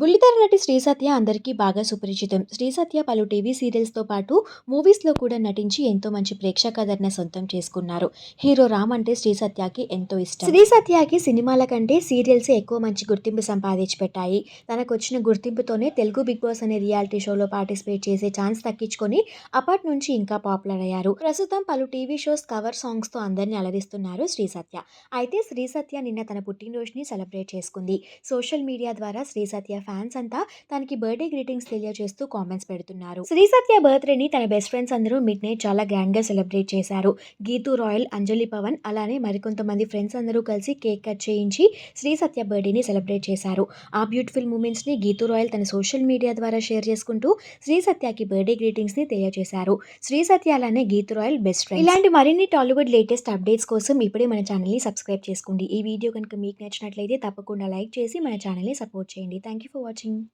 బుల్లితెర నటి శ్రీ సత్య అందరికీ బాగా సుపరిచితం. శ్రీ సత్య పలు టీవీ సీరియల్స్తో పాటు మూవీస్లో కూడా నటించి ఎంతో మంచి ప్రేక్షకాదరణ సొంతం చేసుకున్నారు. హీరో రామ్ అంటే శ్రీ సత్యకి ఎంతో ఇష్టం. శ్రీ సత్యకి సినిమాల కంటే సీరియల్స్ ఎక్కువ మంచి గుర్తింపు సంపాదించి పెట్టాయి తనకు వచ్చిన గుర్తింపుతోనే తెలుగు బిగ్ బాస్ అనే రియాలిటీ షోలో పార్టిసిపేట్ చేసే ఛాన్స్ తగ్గించుకొని అప్పటి నుంచి ఇంకా పాపులర్ అయ్యారు. ప్రస్తుతం పలు టీవీ షోస్ కవర్ సాంగ్స్తో అందరినీ అలరిస్తున్నారు శ్రీ సత్య. అయితే శ్రీ సత్య నిన్న తన పుట్టినరోజుని సెలబ్రేట్ చేసుకుంది. సోషల్ మీడియా ద్వారా శ్రీ సత్య ఫ్యాన్స్ అంతా తనకి బర్త్డే గ్రీటింగ్స్ తెలియజేస్తూ కామెంట్స్ పెడుతున్నారు. శ్రీ సత్య బర్త్డేని తన బెస్ట్ ఫ్రెండ్స్ అందరూ మిడ్ నైట్ చాలా గ్రాండ్గా సెలబ్రేట్ చేశారు. గీతూ రాయల్ అంజలి పవన్ అలానే మరికొంతమంది ఫ్రెండ్స్ అందరూ కలిసి కేక్ కట్ చేయించి శ్రీ సత్య బర్త్డేని సెలబ్రేట్ చేశారు. ఆ బ్యూటిఫుల్ మూమెంట్స్ని గీతూ రాయల్ తన సోషల్ మీడియా ద్వారా షేర్ చేసుకుంటూ శ్రీ సత్యకి బర్త్డే గ్రీటింగ్స్ని తెలియజేశారు. శ్రీ సత్య అలానే గీతూ రాయల్ బెస్ట్ ఫ్రెండ్ ఇలాంటి మరిన్ని టాలీవుడ్ లేటెస్ట్ అప్డేట్స్ కోసం ఇప్పుడే మన ఛానల్ని సబ్స్క్రైబ్ చేసుకోండి. ఈ వీడియో కనుక మీకు నచ్చినట్లయితే తప్పకుండా లైక్ చేసి మన ఛానల్ని సపోర్ట్ చేయండి. Thank you for watching.